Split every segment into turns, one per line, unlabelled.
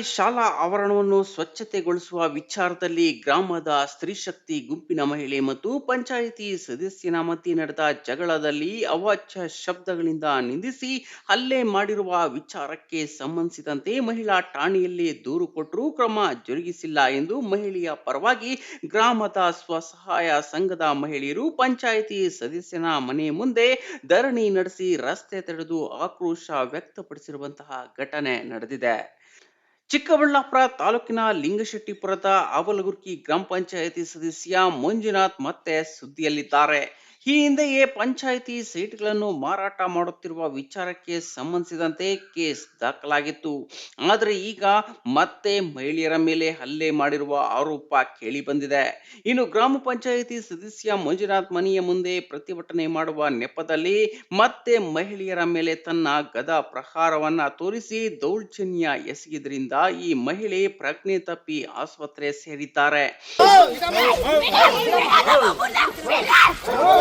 ಸರ್ಕಾರಿ ಶಾಲಾ ಆವರಣವನ್ನು ಸ್ವಚ್ಛತೆಗೊಳಿಸುವ ವಿಚಾರದಲ್ಲಿ ಗ್ರಾಮದ ಸ್ತ್ರೀಶಕ್ತಿ ಗುಂಪಿನ ಮಹಿಳೆ ಮತ್ತು ಪಂಚಾಯಿತಿ ಸದಸ್ಯನ ಮಧ್ಯೆ ನಡೆದ ಜಗಳದಲ್ಲಿ ಅವಾಚ್ಯ ಶಬ್ದಗಳಿಂದ ನಿಂದಿಸಿ ಹಲ್ಲೆ ಮಾಡಿರುವ ವಿಚಾರಕ್ಕೆ ಸಂಬಂಧಿಸಿದಂತೆ ಮಹಿಳಾ ಠಾಣೆಯಲ್ಲಿ ದೂರು ಕೊಟ್ಟರೂ ಕ್ರಮ ಜರುಗಿಸಿಲ್ಲ ಎಂದು ಮಹಿಳೆಯ ಪರವಾಗಿ ಗ್ರಾಮದ ಸ್ವಸಹಾಯ ಸಂಘದ ಮಹಿಳೆಯರು ಪಂಚಾಯಿತಿ ಸದಸ್ಯನ ಮನೆ ಮುಂದೆ ಧರಣಿ ನಡೆಸಿ ರಸ್ತೆ ತಡೆದು ಆಕ್ರೋಶ ವ್ಯಕ್ತಪಡಿಸಿರುವಂತಹ ಘಟನೆ ನಡೆದಿದೆ. ಚಿಕ್ಕಬಳ್ಳಾಪುರ ತಾಲೂಕಿನ ಲಿಂಗಶೆಟ್ಟಿಪುರದ ಅವಲಗುರ್ಕಿ ಗ್ರಾಮ ಪಂಚಾಯಿತಿ ಸದಸ್ಯ ಮಂಜುನಾಥ್ ಮತ್ತೆ ಸುದ್ದಿಯಲ್ಲಿದ್ದಾರೆ. ಈ ಹಿಂದೆಯೇ ಪಂಚಾಯಿತಿ ಸೀಟ್ಗಳನ್ನು ಮಾರಾಟ ಮಾಡುತ್ತಿರುವ ವಿಚಾರಕ್ಕೆ ಸಂಬಂಧಿಸಿದಂತೆ ಕೇಸ್ ದಾಖಲಾಗಿತ್ತು. ಆದರೆ ಈಗ ಮತ್ತೆ ಮಹಿಳೆಯರ ಮೇಲೆ ಹಲ್ಲೆ ಮಾಡಿರುವ ಆರೋಪ ಕೇಳಿ ಬಂದಿದೆ ಇನ್ನು ಗ್ರಾಮ ಪಂಚಾಯಿತಿ ಸದಸ್ಯ ಮಂಜುನಾಥ್ ಮನೆಯ ಮುಂದೆ ಪ್ರತಿಭಟನೆ ಮಾಡುವ ನೆಪದಲ್ಲಿ ಮತ್ತೆ ಮಹಿಳೆಯರ ಮೇಲೆ ತನ್ನ ಗದ ಪ್ರಹಾರವನ್ನ ತೋರಿಸಿ ದೌರ್ಜನ್ಯ ಎಸಗಿದ್ರಿಂದ ಈ ಮಹಿಳೆ ಪ್ರಜ್ಞೆ ತಪ್ಪಿ ಆಸ್ಪತ್ರೆ ಸೇರಿದ್ದಾರೆ.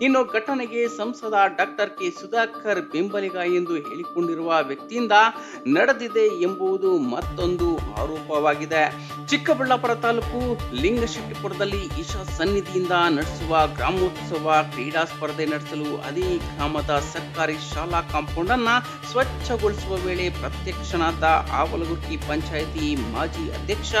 ಇನ್ನು ಘಟನೆಗೆ ಸಂಸದ ಡಾಕ್ಟರ್ ಕೆ ಸುಧಾಕರ್ ಬೆಂಬಲಿಗ ಎಂದು ಹೇಳಿಕೊಂಡಿರುವ ವ್ಯಕ್ತಿಯಿಂದ ನಡೆದಿದೆ ಎಂಬುದು ಮತ್ತೊಂದು ಆರೋಪವಾಗಿದೆ. ಚಿಕ್ಕಬಳ್ಳಾಪುರ ತಾಲೂಕು ಲಿಂಗಶೆಟ್ಟಿಪುರದಲ್ಲಿ ಈಶಾ ಸನ್ನಿಧಿಯಿಂದ ನಡೆಸುವ ಗ್ರಾಮೋತ್ಸವ ಕ್ರೀಡಾ ಸ್ಪರ್ಧೆ ನಡೆಸಲು ಅದೇ ಗ್ರಾಮದ ಸರ್ಕಾರಿ ಶಾಲಾ ಕಾಂಪೌಂಡ್ ಅನ್ನ ಸ್ವಚ್ಛಗೊಳಿಸುವ ವೇಳೆ ಪ್ರತ್ಯಕ್ಷನಾದ ಆವಲಗುರ್ಕಿ ಪಂಚಾಯಿತಿ ಮಾಜಿ ಅಧ್ಯಕ್ಷ,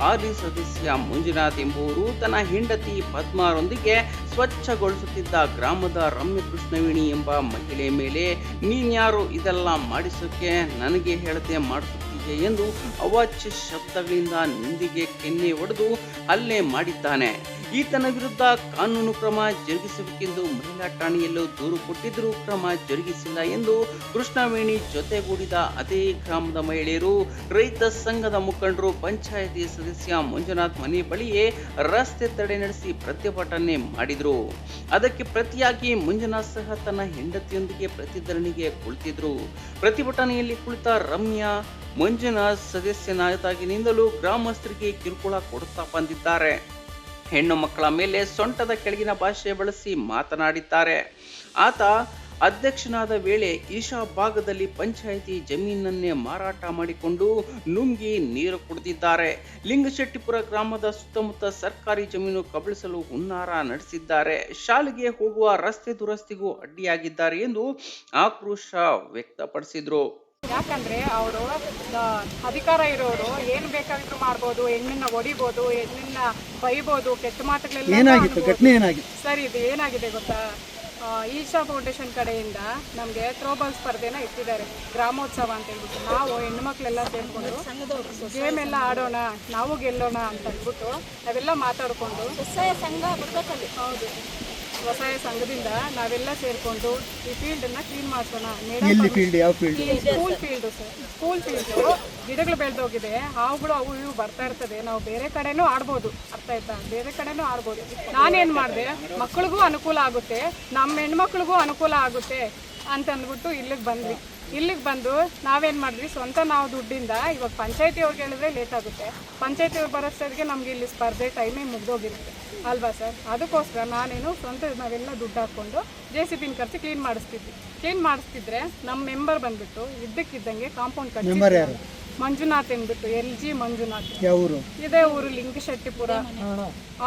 ಆರ್ ಸದಸ್ಯ ಮಂಜುನಾಥ್ ಎಂಬುವರು ತನ್ನ ಹೆಂಡತಿ ಪದ್ಮಾರೊಂದಿಗೆ ಸ್ವಚ್ಛಗೊಳಿಸುತ್ತಿದ್ದ ಗ್ರಾಮದ ರಮ್ಯ ಕೃಷ್ಣವೇಣಿ ಎಂಬ ಮಹಿಳೆ ಮೇಲೆ ನೀನ್ಯಾರು ಇದೆಲ್ಲ ಮಾಡಿಸೋಕೆ ನನಗೆ ಹೇಳದೆ ಮಾಡಿಸುತ್ತಿದೆ ಎಂದು ಅವಾಚ್ಯ ಶಬ್ದಗಳಿಂದ ನಿಂದಿಗೆ ಕೆನ್ನೆ ಒಡೆದು ಅಲ್ಲೇ ಮಾಡಿದ್ದಾನೆ. ಈತನ ವಿರುದ್ಧ ಕಾನೂನು ಕ್ರಮ ಜರುಗಿಸಬೇಕೆಂದು ಮಹಿಳಾ ಠಾಣೆಯಲ್ಲೂ ದೂರು ಕೊಟ್ಟಿದ್ದರೂ ಕ್ರಮ ಜರುಗಿಸಿಲ್ಲ ಎಂದು ಕೃಷ್ಣವೇಣಿ ಜೊತೆಗೂಡಿದ ಅದೇ ಗ್ರಾಮದ ಮಹಿಳೆಯರು ರೈತ ಸಂಘದ ಮುಖಂಡರು ಪಂಚಾಯಿತಿ ಸದಸ್ಯ ಮಂಜುನಾಥ್ ಮನೆ ಬಳಿಯೇ ರಸ್ತೆ ತಡೆ ನಡೆಸಿ ಪ್ರತಿಭಟನೆ ಮಾಡಿದರು. ಅದಕ್ಕೆ ಪ್ರತಿಯಾಗಿ ಮಂಜುನಾಥ್ ಸಹ ತನ್ನ ಹೆಂಡತಿಯೊಂದಿಗೆ ಪ್ರತಿಧರಣಿಗೆ ಕುಳಿತಿದ್ರು. ಪ್ರತಿಭಟನೆಯಲ್ಲಿ ಕುಳಿತ ರಮ್ಯಾ ಮಂಜುನಾಥ್ ಸದಸ್ಯನಾದಾಗಿನಿಂದಲೂ ಗ್ರಾಮಸ್ಥರಿಗೆ ಕಿರುಕುಳ ಕೊಡುತ್ತಾ ಬಂದಿದ್ದಾರೆ. ಹೆಣ್ಣು ಮಕ್ಕಳ ಮೇಲೆ ಸೊಂಟದ ಕೆಳಗಿನ ಭಾಷೆ ಬಳಸಿ ಮಾತನಾಡಿದ್ದಾರೆ. ಆತ ಅಧ್ಯಕ್ಷನಾದ ವೇಳೆ ಈಶಾ ಭಾಗದಲ್ಲಿ ಪಂಚಾಯಿತಿ ಜಮೀನನ್ನೇ ಮಾರಾಟ ಮಾಡಿಕೊಂಡು ನುಂಗಿ ನೀರು ಕುಡಿದಿದ್ದಾರೆ. ಲಿಂಗಶೆಟ್ಟಿಪುರ ಗ್ರಾಮದ ಸುತ್ತಮುತ್ತ ಸರ್ಕಾರಿ ಜಮೀನು ಕಬಳಿಸಲು ಹುನ್ನಾರ ನಡೆಸಿದ್ದಾರೆ. ಶಾಲೆಗೆ ಹೋಗುವ ರಸ್ತೆ ದುರಸ್ತಿಗೂ ಅಡ್ಡಿಯಾಗಿದ್ದಾರೆ ಎಂದು ಆಕ್ರೋಶ ವ್ಯಕ್ತಪಡಿಸಿದ್ರು.
ಯಾಕಂದ್ರೆ ಅವರು ಅಧಿಕಾರ ಇರೋರು ಏನ್ ಬೇಕಾದ್ರೂ ಮಾಡ್ಬೋದು ಹೆಣ್ಣನ್ನ ಹೊಡಿಬೋದು ಹೆಣ್ಣನ್ನ ಬೈಬೋದು ಕೆಟ್ಟ ಮಾತುಗಳೆಲ್ಲ
ಏನಾಗಿತ್ತು? ಘಟನೆ ಏನಾಗಿತ್ತು?
ಸರಿ ಇದು ಏನಾಗಿದೆ ಗೊತ್ತಾ? ಆ, ಈಶಾ ಫೌಂಡೇಶನ್ ಕಡೆಯಿಂದ ನಮಗೆ ಥ್ರೋಬಾಲ್ ಸ್ಪರ್ಧೆನ ಇಟ್ಟಿದ್ದಾರೆ ಗ್ರಾಮೋತ್ಸವ ಅಂತ ಹೇಳ್ಬಿಟ್ಟು. ನಾವು ಹೆಣ್ಮಕ್ಳೆಲ್ಲ ಸೇರ್ಕೊಂಡು ಗೇಮ್ ಎಲ್ಲ ಆಡೋಣ ನಾವು ಗೆಲ್ಲೋಣ ಅಂತ ಅಂದ್ಬಿಟ್ಟು ನಾವೆಲ್ಲ ಮಾತಾಡ್ಕೊಂಡು
ಸಂಘ
ಹೌದು. ಸ್ವಸಹಾಯ ಸಂಘದಿಂದ ನಾವೆಲ್ಲ ಸೇರ್ಕೊಂಡು ಈ ಫೀಲ್ಡನ್ನ ಕ್ಲೀನ್ ಮಾಡ್ಸೋಣ.
ಎಲ್ಲಿ ಫೀಲ್ಡ್ ಯಾವ field
school field sir school field ಗಿಡಗಳು ಬೆಳೆದೋಗಿದೆ. ಹಾವುಗಳು ಅವು ಇವು ಬರ್ತಾ ಇರ್ತದೆ. ನಾವು ಬೇರೆ ಕಡೆನೂ ಆಡ್ಬೋದು. ಅರ್ಥ ಆಯ್ತಾ? ಬೇರೆ ಕಡೆನೂ ಆಡ್ಬೋದು. ನಾನೇನ್ ಮಾಡಿದೆ? ಮಕ್ಕಳಿಗೂ ಅನುಕೂಲ ಆಗುತ್ತೆ. ನಮ್ಮ ಹೆಣ್ಮಕ್ಳಿಗೂ ಅನುಕೂಲ ಆಗುತ್ತೆ. ಅಂತ ಅಂದ್ಬಿಟ್ಟು ಇಲ್ಲಿಗೆ ಬಂದ್ವಿ. ಇಲ್ಲಿಗೆ ಬಂದು ನಾವೇನು ಮಾಡಿದ್ವಿ? ಸ್ವಂತ ನಾವು ದುಡ್ಡಿಂದ ಇವಾಗ ಪಂಚಾಯತಿ ಅವ್ರಿಗೆ ಹೇಳಿದ್ರೆ ಲೇಟ್ ಆಗುತ್ತೆ. ಪಂಚಾಯತಿ ಅವ್ರು ಬರೋಷ್ಟೊತ್ತಿಗೆ ನಮಗೆ ಇಲ್ಲಿ ಸ್ಪರ್ಧೆ ಟೈಮೇ ಮುಗ್ದೋಗಿರುತ್ತೆ. ಅಲ್ವಾ ಸರ್ ಅದಕ್ಕೋಸ್ಕರ ನಾನೇನು ಸ್ವಂತ ನಾವೆಲ್ಲ ದುಡ್ಡು ಹಾಕ್ಕೊಂಡು ಜೆ ಸಿ ಪಿನ ಖರ್ಚು ಕ್ಲೀನ್ ಮಾಡಿಸ್ತಿದ್ವಿ. ಕ್ಲೀನ್ ಮಾಡಿಸ್ತಿದ್ರೆ ನಮ್ಮ ಮೆಂಬರ್ ಬಂದ್ಬಿಟ್ಟು ಇದ್ದಕ್ಕಿದ್ದಂಗೆ ಕಾಂಪೌಂಡ್ ಕಟ್ಟಿ? ಮಂಜುನಾಥ್ ಎಂದ್ಬಿಟ್ಟು ಎಲ್ ಜಿ ಮಂಜುನಾಥ್.
ಯಾವ ಊರು
ಇದೇ ಊರು ಲಿಂಗಶೆಟ್ಟಿಪುರ.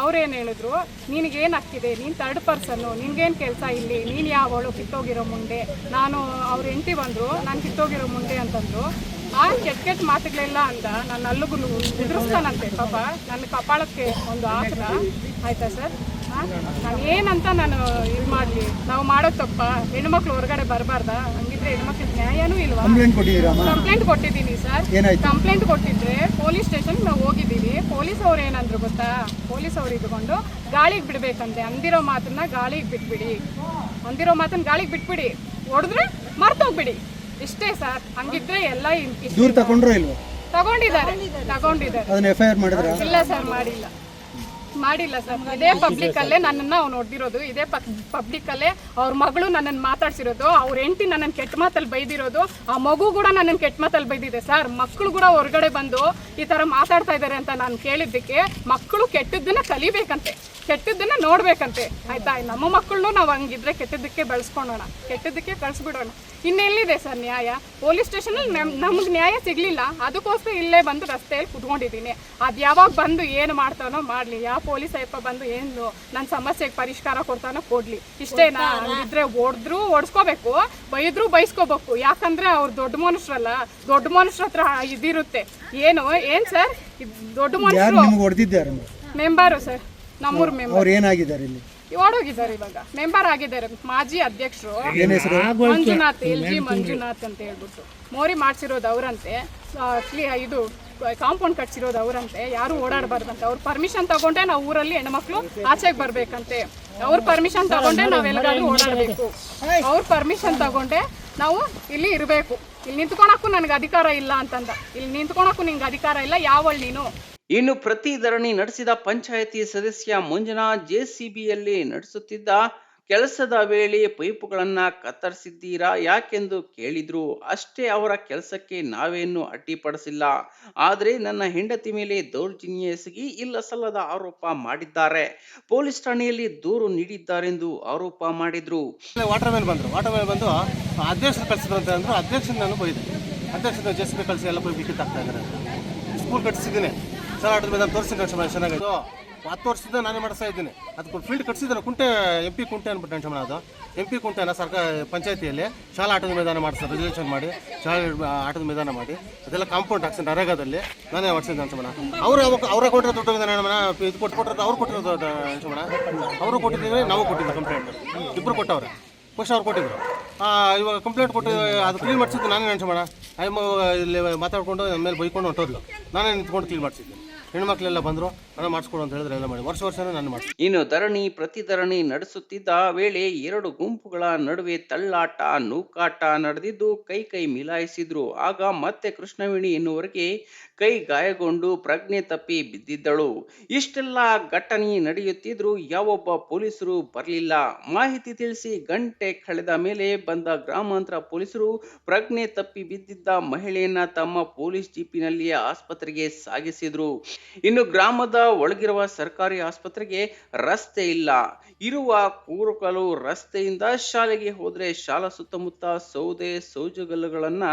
ಅವ್ರೇನ್ ಹೇಳಿದ್ರು ನಿನಗೇನ್ ಹಾಕಿದೆ ನೀನ್ ತರ್ಡ್ ಪರ್ಸನ್ ನಿನ್ಗೇನ್ ಕೆಲಸ ಇಲ್ಲಿ? ನೀನ್ ಯಾವಳು? ಕಿತ್ತೋಗಿರೋ ಮುಂದೆ. ನಾನು ಅವ್ರ ಹೆಂಡತಿ ಬಂದ್ರು ನಾನು ಕಿತ್ತೋಗಿರೋ ಮುಂದೆ ಅಂತಂದ್ರು. ಆ ಕೆಟ್ಟ ಕೆಟ್ಟ ಮಾತುಗಳೆಲ್ಲ ಅಂದ. ನನ್ನ ಅಲ್ಲಿಗೂ ಉದುರಿಸ್ತಾನಂತೆ ಪಾಪ. ನನ್ನ ಕಪಾಳಕ್ಕೆ ಒಂದು ಹಾಕ್ದ ಆಯ್ತಾ ಸರ್? ಏನಂತ ನಾನು ಇದು ಮಾಡಲಿ. ನಾವು ಮಾಡೋದು ತಪ್ಪ? ಹೆಣ್ಮಕ್ಳು ಹೊರಗಡೆ ಬರಬಾರ್ದ? ಹಂಗಿದ್ರೆ ಹೆಣ್ಮಕ್ಳಿಗೆ ನ್ಯಾಯನೂ ಇಲ್ವಾ?
ಕಂಪ್ಲೇಂಟ್
ಕೊಟ್ಟಿದ್ದೀನಿ ಸರ್. ಕಂಪ್ಲೇಂಟ್ ಕೊಟ್ಟಿದ್ರೆ ಪೊಲೀಸ್ ಸ್ಟೇಷನ್ ನಾವು ಹೋಗಿದ್ದೀವಿ. ಪೊಲೀಸ್ ಅವ್ರು ಏನಂದ್ರು ಗೊತ್ತಾ? ಪೊಲೀಸ್ ಅವ್ರು ಇದ್ಕೊಂಡು ಗಾಳಿಗೆ ಬಿಡ್ಬೇಕಂತೆ. ಅಂದಿರೋ ಮಾತನ್ನ ಗಾಳಿಗೆ ಬಿಟ್ಬಿಡಿ. ಅಂದಿರೋ ಮಾತನ್ನ ಗಾಳಿಗೆ ಬಿಟ್ಬಿಡಿ. ಹೊಡೆದ್ರೆ ಮರ್ತೋಗ್ಬಿಡಿ. ಇಷ್ಟೇ ಸರ್. ಹಂಗಿದ್ರೆ ಎಲ್ಲ ತಗೊಂಡಿದ್ದಾರೆ. ತಗೊಂಡಿದ್ದಾರೆ. ಇಲ್ಲ ಸರ್ ಮಾಡಿಲ್ಲ. ಮಾಡಿಲ್ಲ ಸರ್. ಇದೇ ಪಬ್ಲಿಕ್ ಅಲ್ಲೇ ನನ್ನನ್ನ ಅವ್ನು ಹೊಡೆದಿರೋದು ಇದೇ ಪಬ್ಲಿಕ್ ಅಲ್ಲೇ ಅವ್ರ ಮಗಳು ನನ್ನನ್ನು ಮಾತಾಡ್ಸಿರೋದು. ಅವ್ರ ಹೆಂಡತಿ ನನ್ನನ್ನು ಕೆಟ್ಟ ಮಾತಲ್ಲಿ ಬೈದಿರೋದು. ಆ ಮಗು ಕೂಡ ನನ್ನನ್ನು ಕೆಟ್ಟ ಮಾತಲ್ಲಿ ಬೈದಿದೆ ಸರ್. ಮಕ್ಕಳು ಕೂಡ ಹೊರಗಡೆ ಬಂದು ಈ ಥರ ಮಾತಾಡ್ತಾ ಇದ್ದಾರೆ ಅಂತ ನಾನು ಕೇಳಿದ್ದಕ್ಕೆ ಮಕ್ಕಳು ಕೆಟ್ಟದ್ದನ್ನ ಕಲಿಬೇಕಂತೆ. ಕೆಟ್ಟದ್ದನ್ನ ನೋಡ್ಬೇಕಂತೆ. ಆಯ್ತಾ? ನಮ್ಮ ಮಕ್ಕಳನ್ನೂ ನಾವು ಹಂಗಿದ್ರೆ ಕೆಟ್ಟದಕ್ಕೆ ಬೆಳೆಸ್ಕೊಳೋಣ. ಕೆಟ್ಟದಕ್ಕೆ ಕಳಿಸ್ಬಿಡೋಣ. ಇನ್ನೆಲ್ಲಿದೆ ಸರ್ ನ್ಯಾಯ? ಪೊಲೀಸ್ ಸ್ಟೇಷನಲ್ಲಿ ನಮ್ಗೆ ನ್ಯಾಯ ಸಿಗಲಿಲ್ಲ. ಅದಕ್ಕೋಸ್ಕರ ಇಲ್ಲೇ ಬಂದು ರಸ್ತೆಯಲ್ಲಿ ಕುತ್ಕೊಂಡಿದ್ದೀನಿ. ಅದು ಯಾವಾಗ ಬಂದು ಏನು ಮಾಡ್ತಾನೋ ಮಾಡಲಿ. ಯಾವ ಪೊಲೀಸ್ ಅಯ್ಯಪ್ಪ ಬಂದು ಏನು ನನ್ನ ಸಮಸ್ಯೆಗೆ ಪರಿಷ್ಕಾರ ಕೊಡ್ತಾನೋ ಕೊಡಲಿ. ಇಷ್ಟೇನಾ? ಇದ್ರೆ ಹೊಡೆದ್ರು ಓಡಿಸ್ಕೋಬೇಕು ಬೈದ್ರು ಬೈಸ್ಕೋಬೇಕು. ಯಾಕಂದ್ರೆ ಅವ್ರು ದೊಡ್ಡ ಮನುಷ್ಯರಲ್ಲ ದೊಡ್ಡ ಮನುಷ್ಯರ ಹತ್ರ ಇದಿರುತ್ತೆ. ಏನು ಏನು ಸರ್? ದೊಡ್ಡ ಮನುಷ್ಯರು ಮೆಂಬರು ಸರ್. ನಮ್ಮೂರು ಮೆಂಬರ್.
ಏನಾಗಿದ್ದಾರೆ ಇಲ್ಲಿ?
ಓಡೋಗಿದ್ದಾರೆ ಇವಾಗ. ಮೆಂಬರ್ ಆಗಿದ್ದಾರೆ ಮಾಜಿ ಅಧ್ಯಕ್ಷರು. ಮಂಜುನಾಥ್ ಎಲ್ ಜಿ ಮಂಜುನಾಥ್ ಅಂತ ಹೇಳ್ಬಿಟ್ಟು. ಮೋರಿ ಮಾಡ್ಸಿರೋದು ಅವರಂತೆ. ಇದು ಕಾಂಪೌಂಡ್ ಕಟ್ಸಿರೋದು ಅವರಂತೆ. ಯಾರು ಓಡಾಡಬಾರ್ದಂತೆ. ಅವ್ರ ಪರ್ಮಿಷನ್ ತಗೊಂಡೆ ನಾವು ಊರಲ್ಲಿ ಹೆಣ್ಮಕ್ಳು ಆಚೆಗೆ ಬರ್ಬೇಕಂತೆ. ಅವ್ರ ಪರ್ಮಿಷನ್ ತಗೊಂಡೆ ನಾವ್ ಎಲ್ಲಿಗಾದ್ರೂ ಓಡಾಡಬೇಕು. ಅವ್ರ ಪರ್ಮಿಷನ್ ತಗೊಂಡೆ ನಾವು ಇಲ್ಲಿ ಇರಬೇಕು. ಇಲ್ಲಿ ನಿಂತ್ಕೊಳಕ್ಕೂ ನನಗೆ ಅಧಿಕಾರ ಇಲ್ಲ ಅಂತಂದ. ಇಲ್ಲಿ ನಿಂತ್ಕೊಳಕ್ಕೂ ನಿಂಗೆ ಅಧಿಕಾರ ಇಲ್ಲ. ಯಾವಳ್ ನೀನು
ಇನ್ನು ಪ್ರತಿ ಧರಣಿ ನಡೆಸಿದ ಪಂಚಾಯತಿ ಸದಸ್ಯ ಮಂಜುನಾಥ್ ಜೆಸಿಬಿಯಲ್ಲಿ ನಡೆಸುತ್ತಿದ್ದ ಕೆಲಸದ ವೇಳೆ ಪೈಪುಗಳನ್ನ ಕತ್ತರಿಸಿದ್ದೀರಾ? ಯಾಕೆಂದು ಕೇಳಿದ್ರು? ಅಷ್ಟೇ ಅವರ ಕೆಲಸಕ್ಕೆ ನಾವೇನು ಅಡ್ಡಿಪಡಿಸಿಲ್ಲ. ಆದರೆ ನನ್ನ ಹೆಂಡತಿ ಮೇಲೆ ದೌರ್ಜನ್ಯ ಎಸಗಿ ಇಲ್ಲ ಸಲ್ಲದ ಆರೋಪ ಮಾಡಿದ್ದಾರೆ. ಪೊಲೀಸ್ ಠಾಣೆಯಲ್ಲಿ ದೂರು ನೀಡಿದ್ದಾರೆಂದು ಆರೋಪ ಮಾಡಿದ್ರು.
ವಾಟರ್ ಮ್ಯಾನ್ ಬಂದರು. ವಾಟರ್ ಮ್ಯಾನ್ ಬಂದು ಅಧ್ಯಕ್ಷರು ಕಳಿಸಿದ್ರು ಅಂತ ಅಂದರು. ಅಧ್ಯಕ್ಷನ ನಾನು ಬೈದೆ ಅಧ್ಯಕ್ಷನ ಕಳಿಸಿ ಎಲ್ಲ ವಿಕೆಟ್ ಇದ್ದಾರೆ ಸ್ಕೂಲ್ ಕಟ್ಟಿಸಿದ್ದೀನಿ. ಆಟದ ಮೇಲೆ ತೋರಿಸಿದ್ದೀನಿ ಅನ್ಸಮ ಚೆನ್ನಾಗಿತ್ತು ಹತ್ತು ವರ್ಷದಿಂದ ನಾನೇ ಮಾಡಿಸ್ತಾ ಇದ್ದೀನಿ. ಅದಕ್ಕೆ ಫೀಲ್ಡ್ ಕಟ್ಸಿದ್ದಾನೆ. ಕುಂಟೆ ಎಂ ಪಿ ಕುಂಟೆ ಅಂದ್ಬಿಟ್ಟು ಅನ್ಸಮ ಅದು. ಎಂ ಪಿ ಕುಂಟೆನ ಸರ್ಕಾರ ಪಂಚಾಯತಿಯಲ್ಲಿ. ಶಾಲಾ ಆಟದ ಮೈದಾನ ಮಾಡಿಸ್ತಾರೆ ರೆಸಲ್ಯೂಷನ್ ಮಾಡಿ. ಶಾಲೆ ಆಟದ ಮೈದಾನ ಮಾಡಿ. ಅದೆಲ್ಲ ಕಾಂಪೌಂಡ್ ಹಾಕ್ಸಿ ನರೇಗಾದಲ್ಲಿ. ನಾನೇ ಮಾಡಿಸಿದ್ದೆ ಅನ್ಸಮಣ ಅವರು ಅವಾಗ ಅವರೇ ಕೊಟ್ಟಿರೋ ದುಡ್ಡು ನಮ್ಮನ ಇದು ಕೊಟ್ಟು ಕೊಟ್ಟಿರೋದು ಅವ್ರು ಕೊಟ್ಟಿರೋದು ಅನ್ಸಮಣ ಅವರು ಕೊಟ್ಟಿದ್ದೀವಿ ನಾವು ಕೊಟ್ಟಿದ್ದೆ ಕಂಪ್ಲೇಂಟ್ ಇಬ್ಬರು ಕೊಟ್ಟವ್ರೆ. ಫಸ್ಟ್ ಅವ್ರು ಕೊಟ್ಟಿದ್ರು. ಇವಾಗ ಕಂಪ್ಲೇಂಟ್ ಕೊಟ್ಟು, ಅದು ಕ್ಲೀನ್ ಮಾಡಿಸಿದ್ದು ನಾನೇ ನೆನ್ಸೋಣ ಅಯ್ಯಮ್ಮ ಇಲ್ಲಿ ಮಾತಾಡ್ಕೊಂಡು ಮೇಲೆ ಬೈಕೊಂಡು ಹೊಂಟೋದ್ಲು. ನಾನೇ ನಿಂತ್ಕೊಂಡು ಕ್ಲೀನ್ ಮಾಡಿಸಿದ್ದೆ. ಹೆಣ್ಮಕ್ಳೆಲ್ಲ ಬಂದರು, ನಾನು ಮಾಡಿಸ್ಕೊಡು ಅಂತ ಹೇಳಿದ್ರೆ ಎಲ್ಲ ಮಾಡಿ. ವರ್ಷ ವರ್ಷನೇ ನಾನು ಮಾಡಿ
ಇನ್ನು ಧರಣಿ, ಪ್ರತಿಧರಣಿ ನಡೆಸುತ್ತಿದ್ದ ವೇಳೆ ಎರಡು ಗುಂಪುಗಳ ನಡುವೆ ತಳ್ಳಾಟ, ನೂಕಾಟ ನಡೆದಿದ್ದು ಕೈ ಕೈ ಮಿಲಾಯಿಸಿದ್ರು. ಆಗ ಮತ್ತೆ ಕೃಷ್ಣವೇಣಿ ಎನ್ನುವರಿಗೆ ಕೈ ಗಾಯಗೊಂಡು ಪ್ರಜ್ಞೆ ತಪ್ಪಿ ಬಿದ್ದಿದ್ದಳು. ಇಷ್ಟೆಲ್ಲ ಘಟನೆ ನಡೆಯುತ್ತಿದ್ರು ಯಾವೊಬ್ಬ ಪೊಲೀಸರು ಬರಲಿಲ್ಲ. ಮಾಹಿತಿ ತಿಳಿಸಿ ಗಂಟೆ ಕಳೆದ ಮೇಲೆ ಬಂದ ಗ್ರಾಮಾಂತರ ಪೊಲೀಸರು ಪ್ರಜ್ಞೆ ತಪ್ಪಿ ಬಿದ್ದಿದ್ದ ಮಹಿಳೆಯನ್ನ ತಮ್ಮ ಪೊಲೀಸ್ ಜೀಪಿನಲ್ಲಿಯೇ ಆಸ್ಪತ್ರೆಗೆ ಸಾಗಿಸಿದ್ರು. ಇನ್ನು ಗ್ರಾಮದ ಒಳಗಿರುವ ಸರ್ಕಾರಿ ಆಸ್ಪತ್ರೆಗೆ ರಸ್ತೆ ಇಲ್ಲ. ಇರುವ ಕೂರುಕಲು ರಸ್ತೆಯಿಂದ ಶಾಲೆಗೆ ಹೋದರೆ ಶಾಲಾ ಸುತ್ತಮುತ್ತ ಸೌದೆ ಸೌಜುಗಲ್ಲುಗಳನ್ನ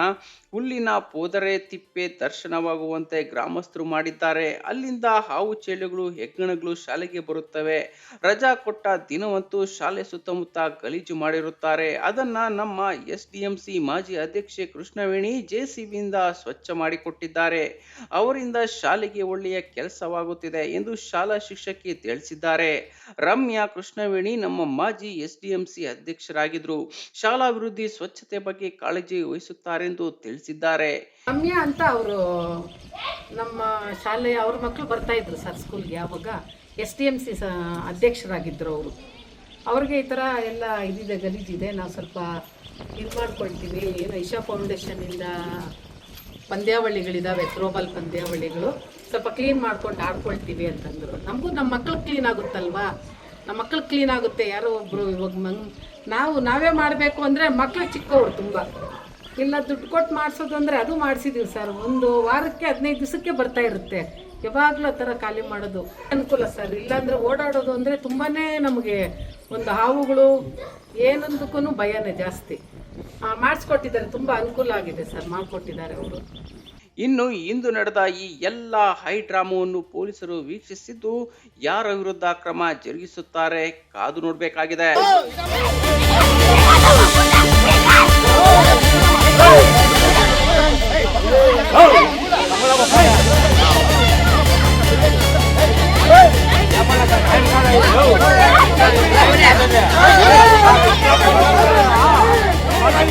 ಹುಲ್ಲಿನ ಪೋದರೆ ತಿಪ್ಪೆ ದರ್ಶನವಾಗುವಂತೆ ಗ್ರಾಮಸ್ಥರು ಮಾಡಿದ್ದಾರೆ. ಅಲ್ಲಿಂದ ಹಾವು ಚೇಳುಗಳು, ಹೆಗ್ಗಣಗಳು ಶಾಲೆಗೆ ಬರುತ್ತವೆ. ರಜಾ ಕೊಟ್ಟ ದಿನವಂತೂ ಶಾಲೆ ಸುತ್ತಮುತ್ತ ಗಲೀಜು ಮಾಡಿರುತ್ತಾರೆ. ಅದನ್ನ ನಮ್ಮ ಎಸ್ ಡಿ ಎಂ ಸಿ ಮಾಜಿ ಅಧ್ಯಕ್ಷೆ ಕೃಷ್ಣವೇಣಿ ಜೆಸಿಬಿಯಿಂದ ಸ್ವಚ್ಛ ಮಾಡಿಕೊಟ್ಟಿದ್ದಾರೆ. ಅವರಿಂದ ಶಾಲೆಗೆ ಒಳ್ಳೆಯ ಕೆಲಸವಾಗುತ್ತಿದೆ ಎಂದು ಶಾಲಾ ಶಿಕ್ಷಕಿ ತಿಳಿಸಿದ್ದಾರೆ. ರಮ್ಯಾ ಕೃಷ್ಣವೇಣಿ ನಮ್ಮ ಮಾಜಿ ಎಸ್ ಡಿ ಎಂ ಸಿ ಅಧ್ಯಕ್ಷರಾಗಿದ್ರು ಶಾಲಾ ಅಭಿವೃದ್ಧಿ ಸ್ವಚ್ಛತೆ ಬಗ್ಗೆ ಕಾಳಜಿ ವಹಿಸುತ್ತಾರೆಂದು ತಿಳಿಸಿದ್ದಾರೆ.
ರಮ್ಯಾ ಅಂತ ಅವರು ನಮ್ಮ ಶಾಲೆಯ ಅವ್ರ ಮಕ್ಕಳು ಬರ್ತಾ ಇದ್ರು ಸರ್ ಸ್ಕೂಲ್ಗೆ ಯಾವಾಗ ಎಸ್ ಡಿ ಎಂ ಸಿ ಅಧ್ಯಕ್ಷರಾಗಿದ್ದರು ಅವರು. ಅವ್ರಿಗೆ ಈ ಥರ ಎಲ್ಲ ಇದಿದೆ ಗಲೀಜಿದೆ. ನಾವು ಸ್ವಲ್ಪ ಇದು ಮಾಡ್ಕೊಳ್ತೀವಿ. ಏನು ಇಶಾ ಫೌಂಡೇಶನಿಂದ ಪಂದ್ಯಾವಳಿಗಳಿದ್ದಾವೆ ಥ್ರೋಬಾಲ್ ಪಂದ್ಯಾವಳಿಗಳು. ಸ್ವಲ್ಪ ಕ್ಲೀನ್ ಮಾಡ್ಕೊಂಡು ಆಡ್ಕೊಳ್ತೀವಿ ಅಂತಂದರು. ನಮಗೂ ನಮ್ಮ ಮಕ್ಳು ಕ್ಲೀನ್ ಆಗುತ್ತಲ್ವಾ? ನಮ್ಮ ಮಕ್ಳು ಕ್ಲೀನ್ ಆಗುತ್ತೆ, ಯಾರೋ ಒಬ್ಬರು ಇವಾಗ ಮಂಗ್ ನಾವು, ನಾವೇ ಮಾಡಬೇಕು ಅಂದರೆ ಮಕ್ಕಳು ಚಿಕ್ಕವರು ತುಂಬ. ಇಲ್ಲ ದುಡ್ಡು ಕೊಟ್ಟು ಮಾಡಿಸೋದು ಅಂದರೆ ಅದು ಮಾಡಿಸಿದೀವಿ ಸರ್. ಒಂದು ವಾರಕ್ಕೆ ಹದಿನೈದು ದಿವಸಕ್ಕೆ ಬರ್ತಾ ಇರುತ್ತೆ. ಯಾವಾಗಲೂ ಆ ಥರ ಖಾಲಿ ಮಾಡೋದು ಅನುಕೂಲ ಸರ್. ಇಲ್ಲಾಂದರೆ ಓಡಾಡೋದು ಅಂದರೆ ತುಂಬಾ ನಮಗೆ ಒಂದು ಹಾವುಗಳು ಏನೊಂದಕ್ಕೂ ಭಯನೇ ಜಾಸ್ತಿ. ಮಾಡಿಸ್ಕೊಟ್ಟಿದ್ದಾರೆ, ತುಂಬ ಅನುಕೂಲ ಆಗಿದೆ ಸರ್, ಮಾಡಿಕೊಟ್ಟಿದ್ದಾರೆ ಅವರು.
ಇನ್ನು ಇಂದು ನಡೆದ ಈ ಎಲ್ಲ ಹೈ ಡ್ರಾಮಾವನ್ನು ಪೊಲೀಸರು ವೀಕ್ಷಿಸಿದ್ದು, ಯಾರ ವಿರುದ್ಧ ಕ್ರಮ ಜರುಗಿಸುತ್ತಾರೆ ಕಾದು ನೋಡಬೇಕಾಗಿದೆ!